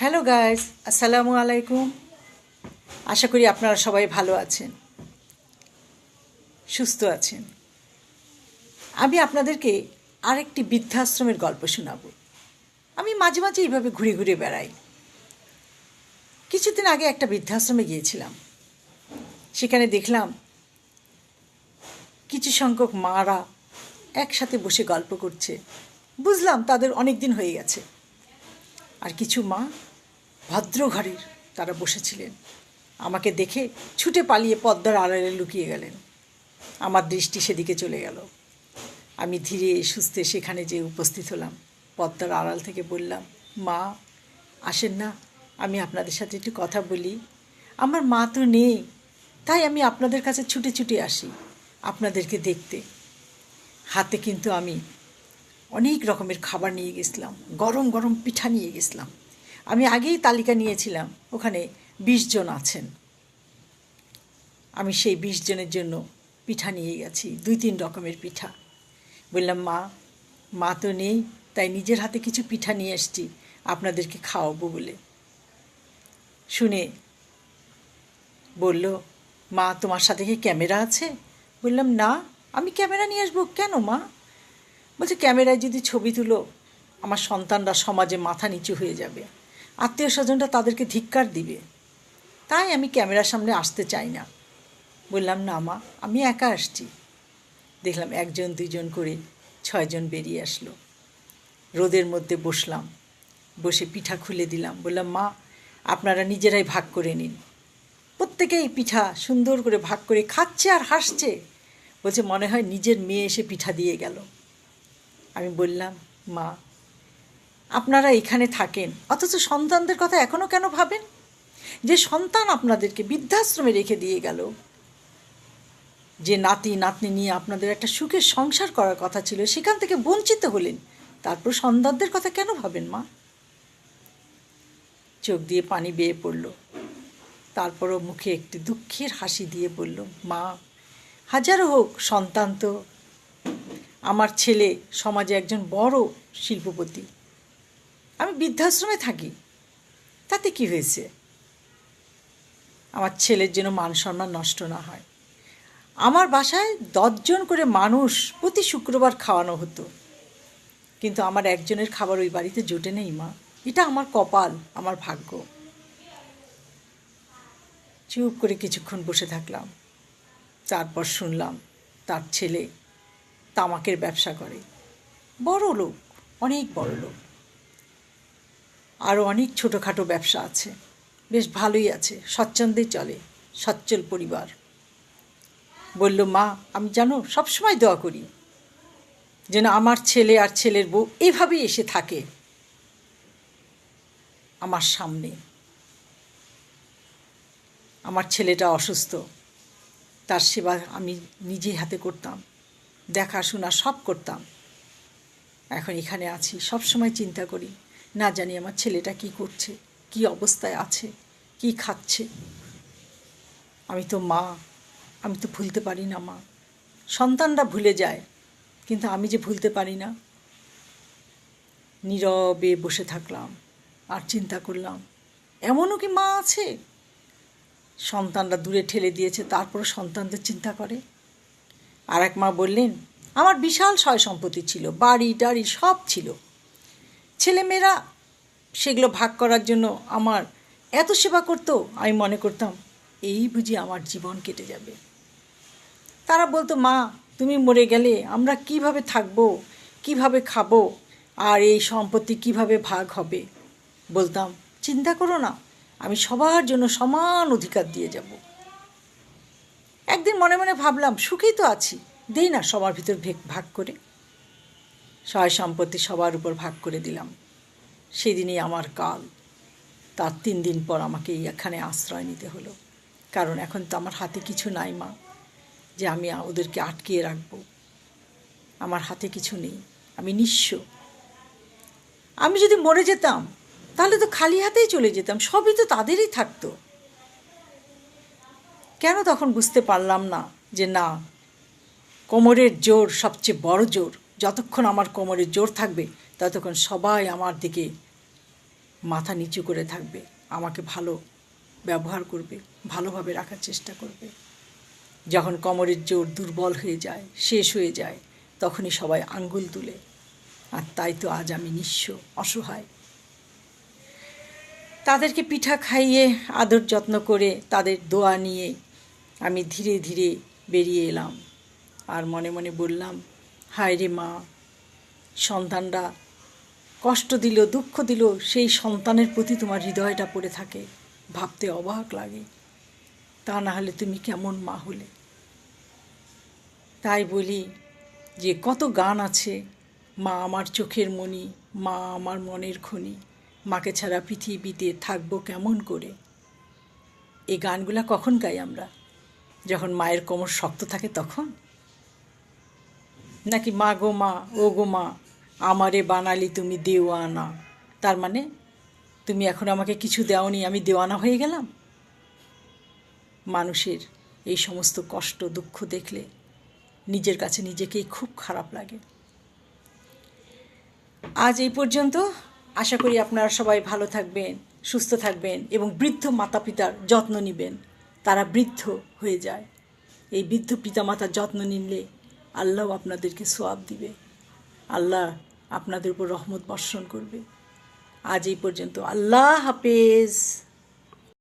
Hello guys, আসসালামু আলাইকুম। আশা করি আপনারা সবাই ভালো আছেন, সুস্থ আছেন। আমি আপনাদেরকে আরেকটি বৃদ্ধাশ্রমের গল্প শোনাব। আমি মাঝে মাঝে এইভাবে ঘুরে ঘুরে বেড়াই। কিছুদিন আগে একটা বৃদ্ধাশ্রমে গিয়েছিলাম। সেখানে দেখলাম কিছু সংখ্যক মারা একসাথে বসে গল্প করছে। বুঝলাম তাদের অনেক দিন হয়ে গেছে। আর কিছু মা ভদ্র ঘরের তারা বসেছিলেন। আমাকে দেখে ছুটে পালিয়ে পদ্মার আড়ালে লুকিয়ে গেলেন। আমার দৃষ্টি সেদিকে চলে গেল। আমি ধীরে সুস্থে সেখানে যে উপস্থিত হলাম। পদ্মার আড়াল থেকে বললাম, মা, আসেন না, আমি আপনাদের সাথে একটু কথা বলি। আমার মা তো নেই, তাই আমি আপনাদের কাছে ছুটে ছুটে আসি, আপনাদেরকে দেখতে। হাতে কিন্তু আমি অনেক রকমের খাবার নিয়ে গেছিলাম, গরম গরম পিঠা নিয়ে গেছিলাম। আমি আগেই তালিকা নিয়েছিলাম, ওখানে বিশ জন আছেন। আমি সেই বিশ জনের জন্য পিঠা নিয়ে গেছি, দুই তিন রকমের পিঠা। বললাম, মা মা তো নেই, তাই নিজের হাতে কিছু পিঠা নিয়ে এসছি, আপনাদেরকে খাওয়াবো বলে। শুনে বলল, মা, তোমার সাথে কি ক্যামেরা আছে? বললাম, না, আমি ক্যামেরা নিয়ে আসব। কেন, মা? বলছে, ক্যামেরায় যদি ছবি তুলো, আমার সন্তানরা সমাজে মাথা নিচু হয়ে যাবে। আত্মীয় স্বজনরা তাদেরকে ধিক্কার দিবে। তাই আমি ক্যামেরার সামনে আসতে চাই না। বললাম, না মা, আমি একা আসছি। দেখলাম একজন দুজন করে ছয়জন বেরিয়ে আসলো। রোদের মধ্যে বসলাম, বসে পিঠা খুলে দিলাম। বললাম, মা, আপনারা নিজেরাই ভাগ করে নিন। প্রত্যেকেই পিঠা সুন্দর করে ভাগ করে খাচ্ছে আর হাসছে। বলছে, মনে হয় নিজের মেয়ে এসে পিঠা দিয়ে গেল। আমি বললাম, মা আপনারা এখানে থাকেন। অথচ সন্তানদের কথা এখনও কেন ভাবেন? যে সন্তান আপনাদেরকে বৃদ্ধাশ্রমে রেখে দিয়ে গেল। যে নাতি, নাতনি নিয়ে আপনাদের একটা সুখের সংসার করার কথা ছিল, সেখান থেকে বঞ্চিত হলেন, তারপর সন্তানদের কথা কেন ভাবেন, মা? চোখ দিয়ে পানি বেয়ে পড়ল। তারপরও মুখে একটি দুঃখের হাসি দিয়ে বলল, মা, হাজারো হোক সন্তান তো। আমার ছেলে সমাজে একজন বড় শিল্পপতি। আমি বৃদ্ধাশ্রমে থাকি। তাতে কি হয়েছে? আমার ছেলের জন্য মান সম্মান নষ্ট না হয়। আমার বাসায় দশজন করে মানুষ প্রতি শুক্রবার খাওয়ানো হতো। কিন্তু আমার একজনের খাবার ওই বাড়িতে জোটে নেই মা। এটা আমার কপাল, আমার ভাগ্য। চুপ করে কিছুক্ষণ বসে থাকলাম। তারপর শুনলাম তার ছেলে তামাকের ব্যবসা করে। বড় লোক, অনেক বড় লোক। আরও অনেক ছোটোখাটো ব্যবসা আছে। বেশ ভালোই আছে স্বচ্ছন্দেই চলে, সচ্ছল পরিবার। বলল, মা, আমি জানো, সবসময় দোয়া করি, যেন আমার ছেলে আর ছেলের বউ এভাবেই এসে থাকে আমার সামনে। আমার ছেলেটা অসুস্থ, তার সেবা আমি নিজেই হাতে করতাম, দেখাশোনা সব করতাম। এখন এখানে আছি সব সময় চিন্তা করি না জানি আমার ছেলেটা কি করছে, কি অবস্থায় আছে, কি খাচ্ছে। আমি তো মা, আমি তো ভুলতে পারি না মা। সন্তানরা ভুলে যায়, কিন্তু আমি যে ভুলতে পারি না। নীরবে বসে থাকলাম, আর চিন্তা করলাম, এমনও কি মা আছে? সন্তানরা দূরে ঠেলে দিয়েছে, তারপরও সন্তানদের চিন্তা করে। আর এক মা বললেন, আমার বিশাল সয় সম্পত্তি ছিল বাড়ি টাড়ি সব ছিল। ছেলেমেয়েরা সেগুলো ভাগ করার জন্য আমার এত সেবা করতো, আমি মনে করতাম, এই বুঝি আমার জীবন কেটে যাবে। তারা বলতো, মা, তুমি মরে গেলে আমরা কীভাবে থাকব, কীভাবে খাব, আর এই সম্পত্তি কীভাবে ভাগ হবে? বলতাম, চিন্তা করো না, আমি সবার জন্য সমান অধিকার দিয়ে যাব। একদিন মনে মনে ভাবলাম, সুখেই তো আছি, দেই না সবার ভিতর ভাগ করে। সহায় সম্পত্তি সবার উপর ভাগ করে দিলাম। সেদিনই আমার কাল। তার তিন দিন পর আমাকে এখানে আশ্রয় নিতে হলো। কারণ এখন তো আমার হাতে কিছু নাই মা, যে আমি ওদেরকে আটকিয়ে রাখব। আমার হাতে কিছু নেই। আমি নিঃস্ব। আমি যদি মরে যেতাম, তাহলে তো খালি হাতেই চলে যেতাম। সবই তো তাদেরই থাকতো। কেন তখন বুঝতে পারলাম না যে না, কোমরের জোর সবচেয়ে বড় জোর। যতক্ষণ আমার কোমরের জোর থাকবে, ততক্ষণ সবাই আমার দিকে মাথা নিচু করে থাকবে। আমাকে ভালো ব্যবহার করবে, ভালোভাবে রাখার চেষ্টা করবে। যখন কোমরের জোর দুর্বল হয়ে যায়, শেষ হয়ে যায়, তখনই সবাই আঙ্গুল তুলে। আর তাই তো আজ আমি নিঃস্ব, অসহায়। তাদেরকে পিঠা খাইয়ে, আদর যত্ন করে তাদের দোয়া নিয়ে আমি ধীরে ধীরে বেরিয়ে এলাম। আর মনে মনে বললাম হায় রে মা। সন্তানরা কষ্ট দিল দুঃখ দিল সেই সন্তানের প্রতি তোমার হৃদয়টা পড়ে থাকে। ভাবতে অবাক লাগে। তা না হলে তুমি কেমন মা হলে? তাই বলি যে কত গান আছে, মা আমার চোখের মণি, মা আমার মনের খনি। মাকে ছাড়া পৃথিবীতে থাকব কেমন করে? এই গানগুলা কখন গাই আমরা? যখন মায়ের কোমর শক্ত থাকে তখন? নাকি মা গো মা, ও গো মা, আমারে বানালি তুমি দেওয়ানা। তার মানে তুমি এখন আমাকে কিছু দেওনি, আমি দেওয়ানা হয়ে গেলাম? মানুষের এই সমস্ত কষ্ট, দুঃখ দেখলে নিজের কাছে নিজেকেই খুব খারাপ লাগে। আজ এই পর্যন্ত, আশা করি আপনারা সবাই ভালো থাকবেন, সুস্থ থাকবেন এবং বৃদ্ধ মাতা পিতার যত্ন নেবেন। তারা বৃদ্ধ হয়ে যায়। এই বৃদ্ধ পিতামাতার যত্ন নিলে আল্লাহ আপনাদেরকে সোয়াব দিবে। আল্লাহ আপনাদের উপর রহমত বর্ষণ করবে। আজ এই পর্যন্ত। আল্লাহ হাফেজ।